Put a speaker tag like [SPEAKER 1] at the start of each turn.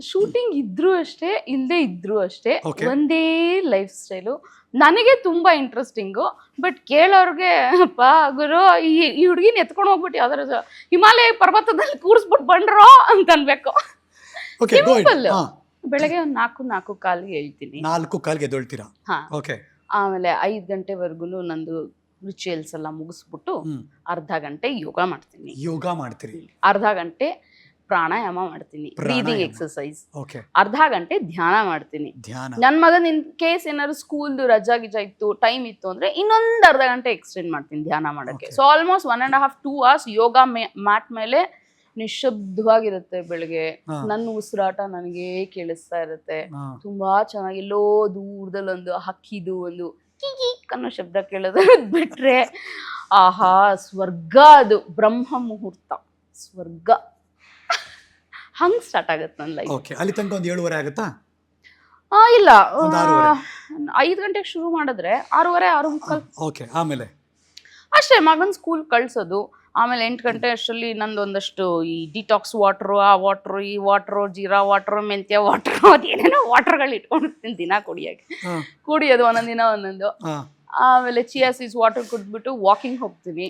[SPEAKER 1] Shooting ಇದ್ರೂ ಅಷ್ಟೇ ಇಲ್ಲದೆ ಇದ್ರೂ ಅಷ್ಟೇ
[SPEAKER 2] Okay.
[SPEAKER 1] ಒಂದೇ ಲೈಫ್ ಸ್ಟೈಲು ನನಗೆ ತುಂಬಾ ಇಂಟ್ರೆಸ್ಟಿಂಗು ಬಟ್ ಕೇಳೋರ್ಗೆ ಅಪ್ಪ ಗುರು ಈ ಈ ಹುಡುಗಿನ ಎತ್ಕೊಂಡು ಹೋಗ್ಬಿಟ್ಟು ಯಾವ್ದಾರ ಹಿಮಾಲಯ ಪರ್ವತದಲ್ಲಿ ಕೂರಿಸ್ಬಿಟ್ಟು ಬಂಡ್ರೋ? ಅಂತ ಅನ್ಬೇಕು.
[SPEAKER 2] Okay go. ಹಾ.
[SPEAKER 1] ಬೆಳಗ್ಗೆ ಒಂದು ನಾಲ್ಕು ನಾಲ್ಕು ಕಾಲಿಗೆ ಹೇಳ್ತೀನಿ.
[SPEAKER 2] ನಾಲ್ಕು ಕಾಲ್ಗೆ ಎದ್ದೊಳ್ತೀರಾ?
[SPEAKER 1] ಹಾ.
[SPEAKER 2] ಓಕೆ
[SPEAKER 1] ಆಮೇಲೆ ಐದು ಗಂಟೆವರೆಗೂ ನಂದು ರಿಚುಯಲ್ಸ್ ಎಲ್ಲ ಮುಗಿಸ್ಬಿಟ್ಟು
[SPEAKER 2] ಹ್ಮ್.
[SPEAKER 1] ಅರ್ಧ ಗಂಟೆ ಯೋಗ ಮಾಡ್ತೀನಿ.
[SPEAKER 2] ಯೋಗ ಮಾಡ್ತೀರಿ.
[SPEAKER 1] ಅರ್ಧ ಗಂಟೆ ಪ್ರಾಣಾಯಾಮ ಮಾಡ್ತೀನಿ. ಬ್ರೀದಿಂಗ್
[SPEAKER 2] ಎಕ್ಸರ್ಸೈಸ್
[SPEAKER 1] ಅರ್ಧ ಗಂಟೆ ಧ್ಯಾನ ಮಾಡ್ತೀನಿ. ನನ್ನ ಮಗನ ಇನ್ ಕೇಸ್ ಏನಾದ್ರು ಸ್ಕೂಲ್ದು ರಜಾ ಗಿಜಾ ಇತ್ತು ಟೈಮ್ ಇತ್ತು ಅಂದ್ರೆ ಇನ್ನೊಂದು ಅರ್ಧ ಗಂಟೆ ಎಕ್ಸ್ಟೆಂಡ್ ಮಾಡ್ತೀನಿ ಧ್ಯಾನ ಮಾಡೋಕ್ಕೆ. So almost one and half two hours yoga mat ಮೇಲೆ ನಿಶಬ್ದವಾಗಿರುತ್ತೆ ಬೆಳಗ್ಗೆ. ನನ್ನ ಉಸಿರಾಟ ನನಗೆ ಕೇಳಿಸ್ತಾ ಇರುತ್ತೆ. ತುಂಬಾ ಚೆನ್ನಾಗಿ ಎಲ್ಲೋ ದೂರದಲ್ಲಿ ಒಂದು ಹಕ್ಕಿದು ಒಂದು ಕಿಕ್ ಅನ್ನೋ ಶಬ್ದ ಕೇಳೋದು ಬಿಟ್ರೆ ಆಹಾ ಸ್ವರ್ಗ ಅದು. ಬ್ರಹ್ಮ ಮುಹೂರ್ತ. ಸ್ವರ್ಗ. ಹಂಗ್ ಸ್ಟಾರ್ಟ್ ಆಗುತ್ತೆ ನನ್ನ ಲೈಫ್
[SPEAKER 2] ಓಕೆ ಅಲ್ಲಿ ತನಕ ಒಂದು ಏಳುವರೆ ಆಗುತ್ತಾ?
[SPEAKER 1] ಆ ಇಲ್ಲ.
[SPEAKER 2] ಒಂದ್ ಆರೂವರೆ.
[SPEAKER 1] ಐದು ಗಂಟೆಗೆ ಶುರು ಮಾಡಿದ್ರೆ ಆರೂವರೆ ಆರು ಮುಕ್ಕಾಲ್.
[SPEAKER 2] ಓಕೆ ಆಮೇಲೆ?
[SPEAKER 1] ಅಷ್ಟೇ ಮಗನ ಸ್ಕೂಲ್ ಕಳಿಸೋದು. ಆಮೇಲೆ ಎಂಟು ಗಂಟೆ ಅಷ್ಟರಲ್ಲಿ ನಂದು ಒಂದಷ್ಟು ಈ ಡಿಟಾಕ್ಸ್ ವಾಟ್ರು ಆ ವಾಟ್ರು ಈ ವಾಟ್ರು ಜೀರಾ ವಾಟ್ರು ಮೆಂತ್ಯ ವಾಟ್ರು ಅದೇನೇನೋ ವಾಟ್ರ್ಗಳು ಇಟ್ಕೊಂಡಿರ್ತೀನಿ ದಿನ ಕುಡಿಯೋಕೆ
[SPEAKER 2] ಹಾ.
[SPEAKER 1] ಕುಡಿಯೋದು ಒಂದೊಂದು ದಿನ ಒಂದೊಂದು.
[SPEAKER 2] ಹಾ.
[SPEAKER 1] ಆಮೇಲೆ ಚಿಯಾ ಸೀಸ್ ವಾಟರ್ ಕುಡಿದ್ಬಿಟ್ಟು ವಾಕಿಂಗ್ ಹೋಗ್ತೀನಿ.